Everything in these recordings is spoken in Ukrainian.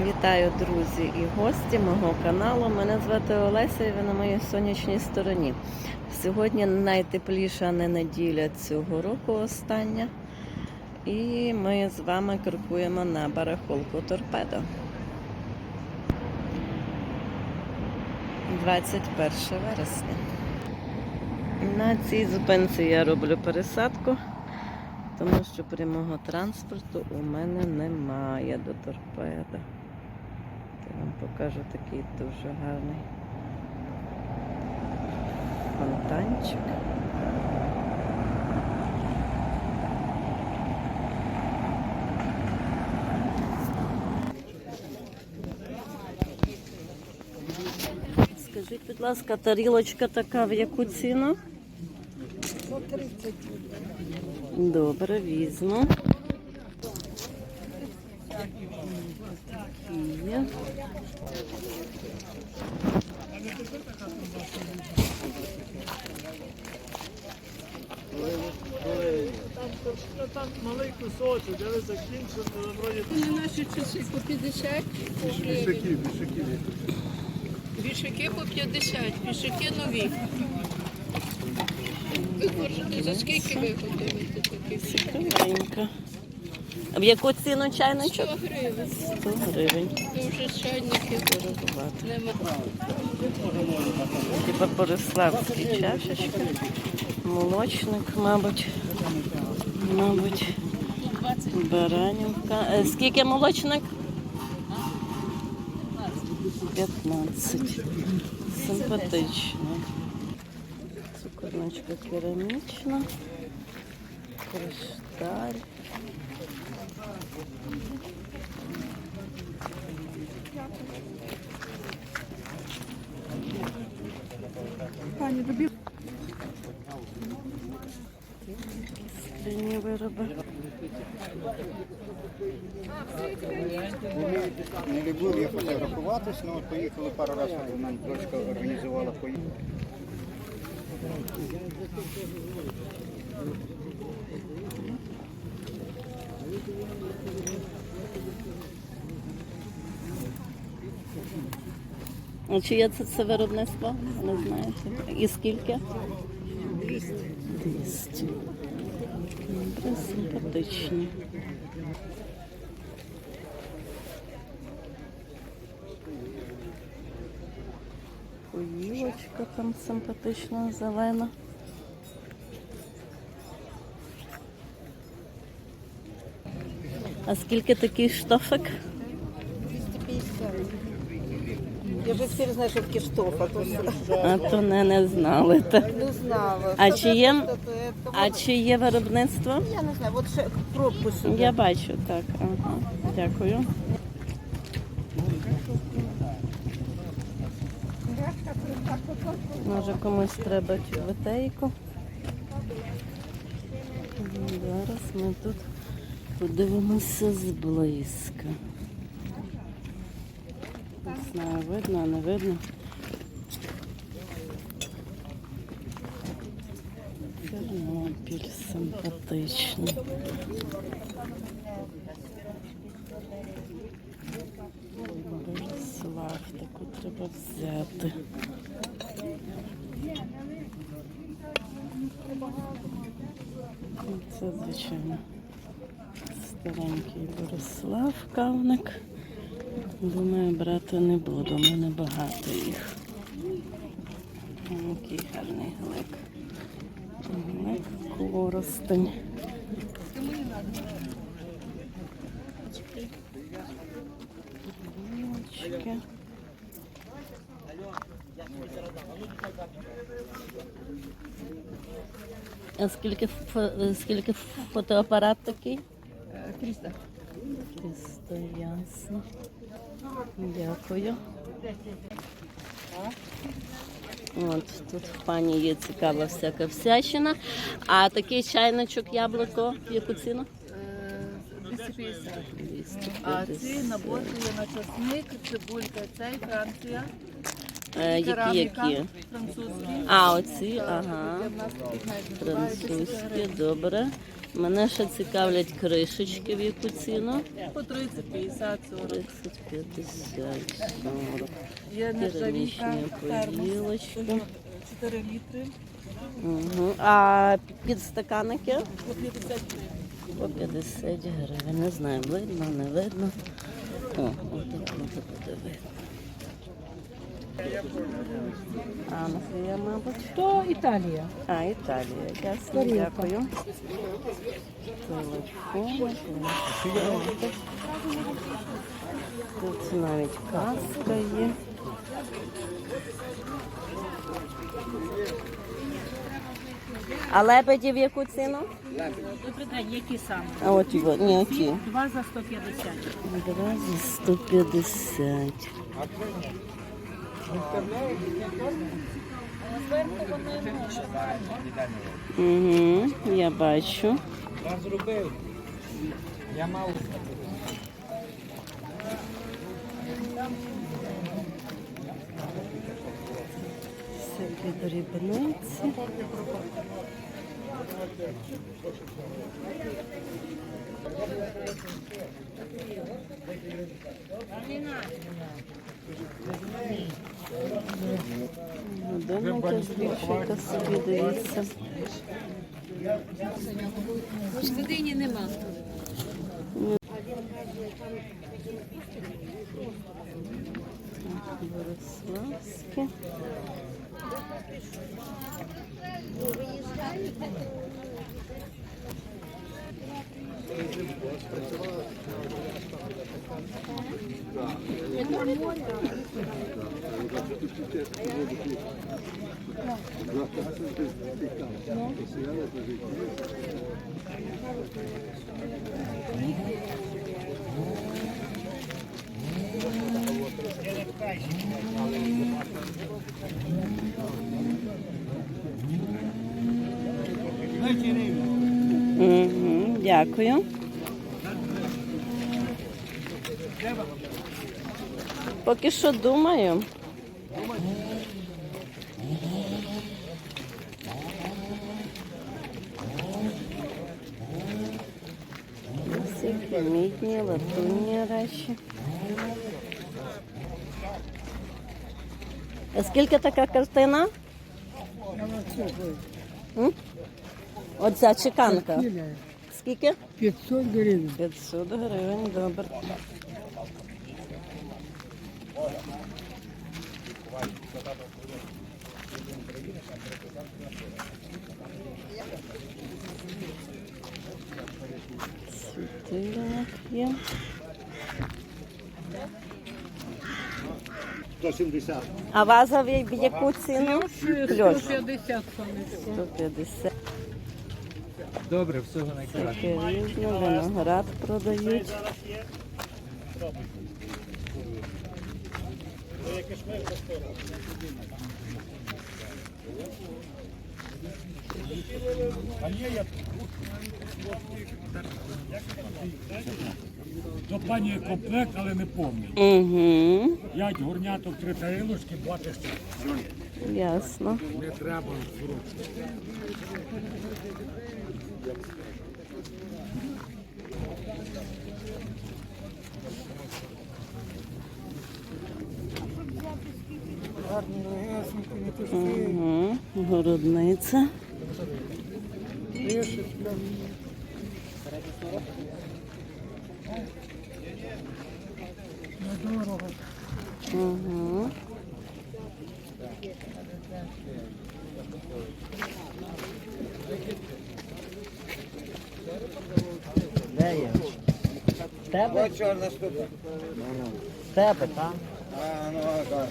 Вітаю, друзі і гості мого каналу. Мене звати Олеся і ви на моїй сонячній стороні. Сьогодні найтепліша не неділя цього року остання. І ми з вами крокуємо на барахолку торпедо. 21 вересня. На цій зупинці я роблю пересадку, тому що прямого транспорту у мене немає до торпеда. Я вам покажу такий дуже гарний фонтанчик. Скажіть, будь ласка, тарілочка така в яку ціну? 130. Добре, візьму. Є. Ну там малий кусочок, де ви закінчили, вроді На наші часи по 50, бішаки, бішаки. вішаки по 50, вішаки нові. Ви хочете, за скільки ви готуєте такі? А В яку ціну 100 гривень. 100 гривень. Це вже чайники нема. Типа Бориславські чашечки. Молочник, мабуть. Мабуть, Тут 20 баранівка. Е, Скільки молочник? 15. Симпатично. Цукорничка керамічна. Кришталь. Скляні вироби. Не любив я фотографуватись, ну от поїхали пару разів, у мене дочка організувала поїздку. А чиє це, це виробництво? Не знаєте? І скільки? 200. 200. Симпатичні. Поїлочка там симпатична, зелена. А скільки такий штофик? 250. Я вже всі знаю, що таке штофа, то А то не, не знали. Та. не знала. А чи є- то то А чи є виробництво? Я не знаю, от ще пробку сюди. Я бачу, так. Ага. Дякую. Може комусь треба тюветейку. Зараз ми тут подивимося зблизька. Не знаю, видно, не видно. Тернопіль симпатичний. Борислав, таку треба взяти. Це, звичайно, старенький Борислав кавник. Думаю, брати не буду, у мене багато їх. Який гарний глик. Глик коростень. Гілочки. А скільки, фо- скільки фотоапарат такий? 300. 300, ясно. Дякую. От тут в пані є цікава всяка всячина. А такий чайничок яблуко яку ціну? 250. 250. А ці набори є на часник, цибулька, цей Франція, Е, які, які? французькі. А, оці, ага. Нас такі, Французькі, добре. Мене ще цікавлять кришечки в яку ціну. По 30, 50, 40. 30, 50, 40. Є нержавійка, термос. поїлочки. 4 літри. Угу. А підстаканники? По 50 гривень. По 50 гривень. Не знаю, видно, не видно. О, отак може буде видно. Англія, мабуть. То Італія. А, Італія. Ясно, дякую. Телефон. контакти. Тут навіть каска є. А лебеді в яку ціну? Добрий день, які саме? А от його, ні, ті. Два за 150. Два за 150. Угу, я бачу. Всякі дрібниці. Годинники з більшика собі дивіться. Годині нема. Бориславське. Дякую. Поки що думаю. Всякі мідні, латунні речі. А скільки така картина? М? Оця чеканка. Скільки? 500 гривень. 500 гривень, добре. Світильник є. 170. А ваза в яку ціну? Плюс 50 150. Добре, всього найкраще. Таке різне, виноград продають. До пані комплект, але не повний. Угу, П'ять горняток, три тарілочки, два тести. ясно. Не треба сорочку. Угу, городниця. Угу. Ось чорна штука. Тебе, так? А, ну, так.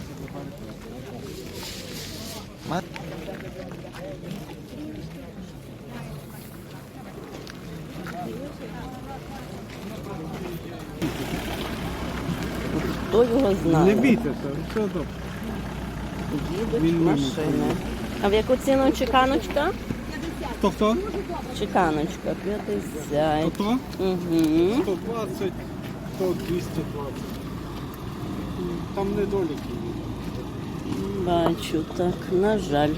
Хто його знає? бійтеся, все добре. Їдуть машини. А в яку ціну чеканочка? Хто хто? Чеканочка 50. Хто? Угу. 120, то 220. Там недоліки. Бачу, так, на жаль.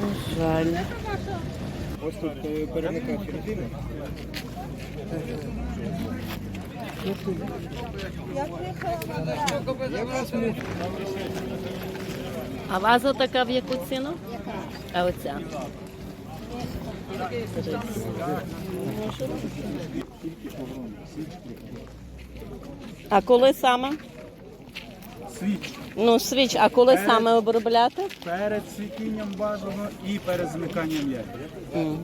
На жаль. Ось тут е. Якраз ми А ваза така в яку ціну? А оця? А коли саме? Свіч Ну, свіч, а коли саме обробляти? перед світінням бажано і перед змиканням яйця.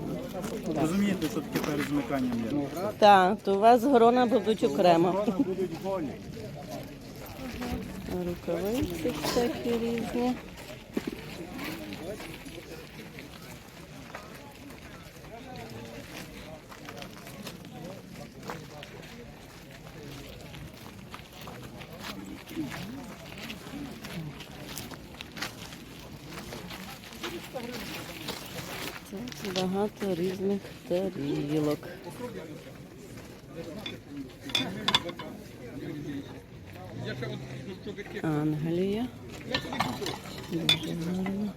Розумієте, що таке перед змиканням ягід? Так, то у вас грона будуть окремо. Вона будуть голі. Рукавиці всякі різні. Тут багато різних тарілок. Англія. Дуже гарно.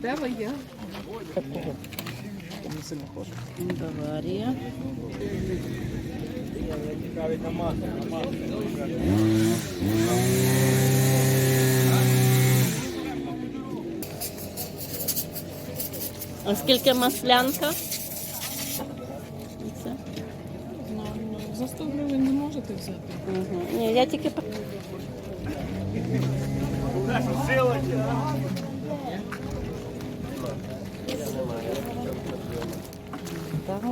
Де ви є? А скільки маслянка? Це? За 100 гривень не можете взяти. Угу. Ні, я тільки по- Так.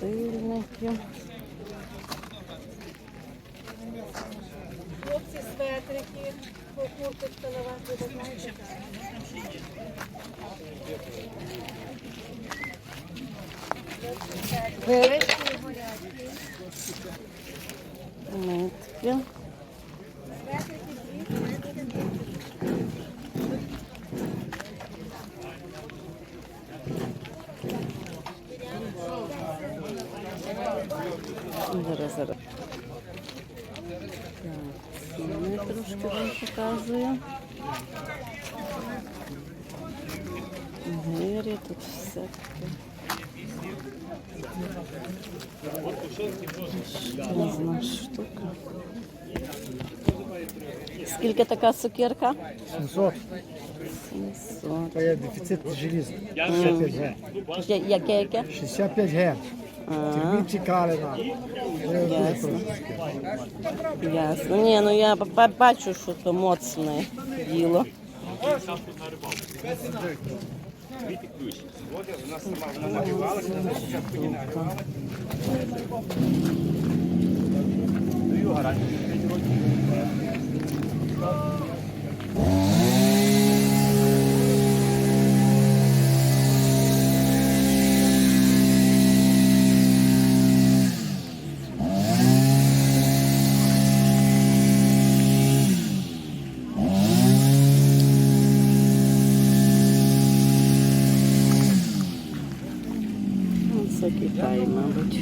Тильники. Хлопці светрики, курточка на вас буде, знаєте. Нитки. Зараз, зараз. Так, ціни трошки вам показую. Різна штука. Скільки така цукерка? 700. 700. Це дефіцит желіза. 65 г. Яке, яке? 65 г. Чекали на. Ясно. ясно. Ні, ну я бачу, що то моцне діло. Ну, мабуть.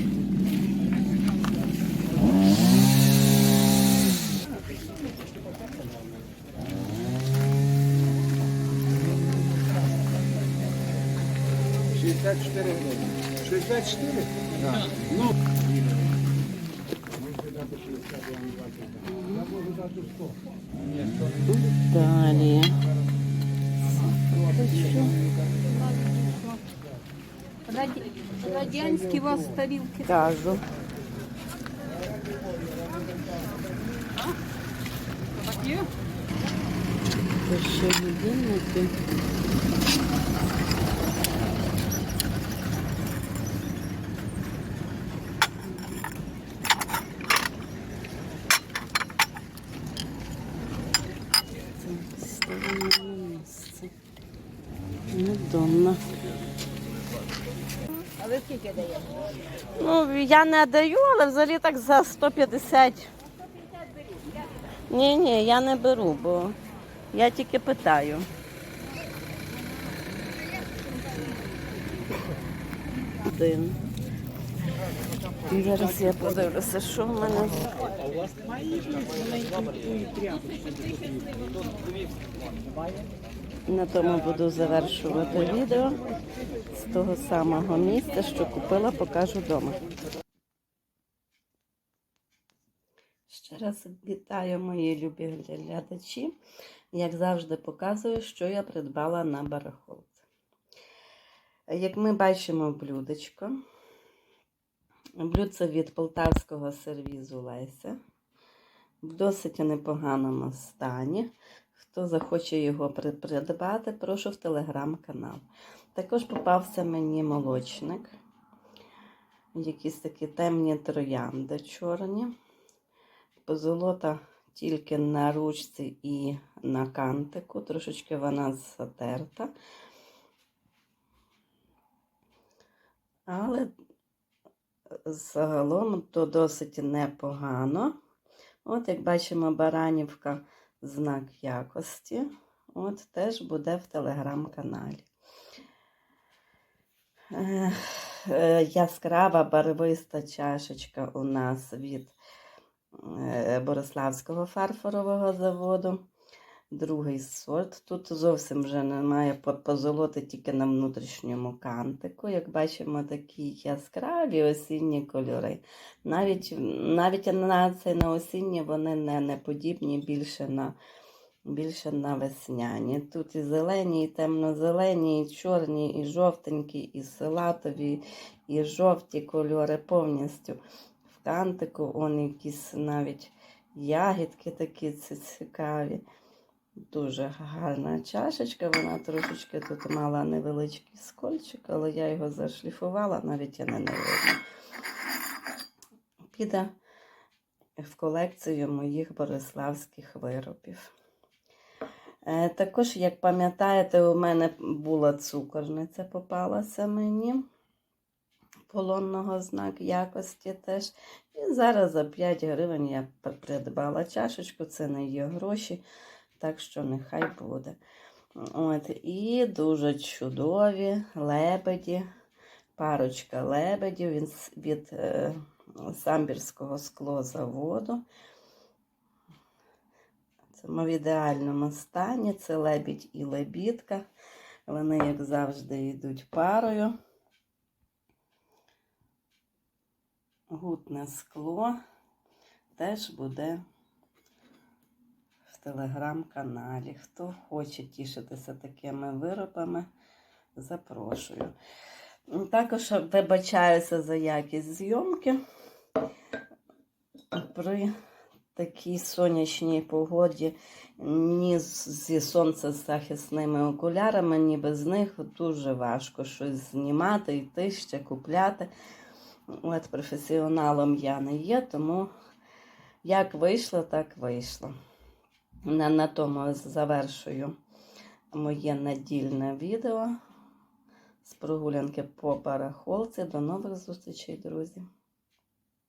Шестьдесят четыре года. Шестьдесят четыре? Да. Ну. Далее. Ну, а Тут что? Далі. Радянські у вас тарілки. Кажу. Це ще годинники. Так, Я не даю, але взагалі так за 150. Ні, ні, я не беру, бо я тільки питаю. Один. Зараз я подивлюся, що в мене. На тому буду завершувати відео з того самого місця, що купила, покажу вдома. Ще раз вітаю мої любі глядачі. Як завжди, показую, що я придбала на барахолці. Як ми бачимо блюдечко, блюдце від полтавського сервізу Леся в досить непоганому стані. Хто захоче його придбати, прошу в телеграм-канал. Також попався мені молочник. Якісь такі темні троянди чорні. Позолота тільки на ручці і на кантику. Трошечки вона затерта. Але загалом то досить непогано. От, як бачимо, баранівка знак якості. От теж буде в телеграм-каналі. Е, Яскрава барвиста чашечка у нас від е, Бориславського фарфорового заводу. Другий сорт. Тут зовсім вже немає позолоти тільки на внутрішньому кантику. Як бачимо, такі яскраві осінні кольори. Навіть, навіть на це на осінні вони не, не подібні більше на, більше на весняні. Тут і зелені, і темно-зелені, і чорні, і жовтенькі, і салатові, і жовті кольори повністю. В кантику он якісь навіть ягідки такі ці цікаві. Дуже гарна чашечка. Вона трошечки тут мала невеличкий скольчик, але я його зашліфувала, навіть я не видно. Піде в колекцію моїх бориславських виробів. Е, Також, як пам'ятаєте, у мене була цукорниця, попалася мені полонного знак якості теж. І зараз за 5 гривень я придбала чашечку, це не є гроші, так що нехай буде. От, і дуже чудові лебеді, парочка лебедів від, від е, самбірського склозаводу. Це в ідеальному стані. Це лебідь і лебідка. Вони, як завжди, йдуть парою. Гутне скло теж буде телеграм-каналі. Хто хоче тішитися такими виробами, запрошую. Також вибачаюся за якість зйомки. При такій сонячній погоді ні зі сонцезахисними окулярами, ні без них дуже важко щось знімати, йти ще купляти. От професіоналом я не є, тому як вийшло, так вийшло. На, тому завершую моє надільне відео з прогулянки по барахолці. До нових зустрічей, друзі!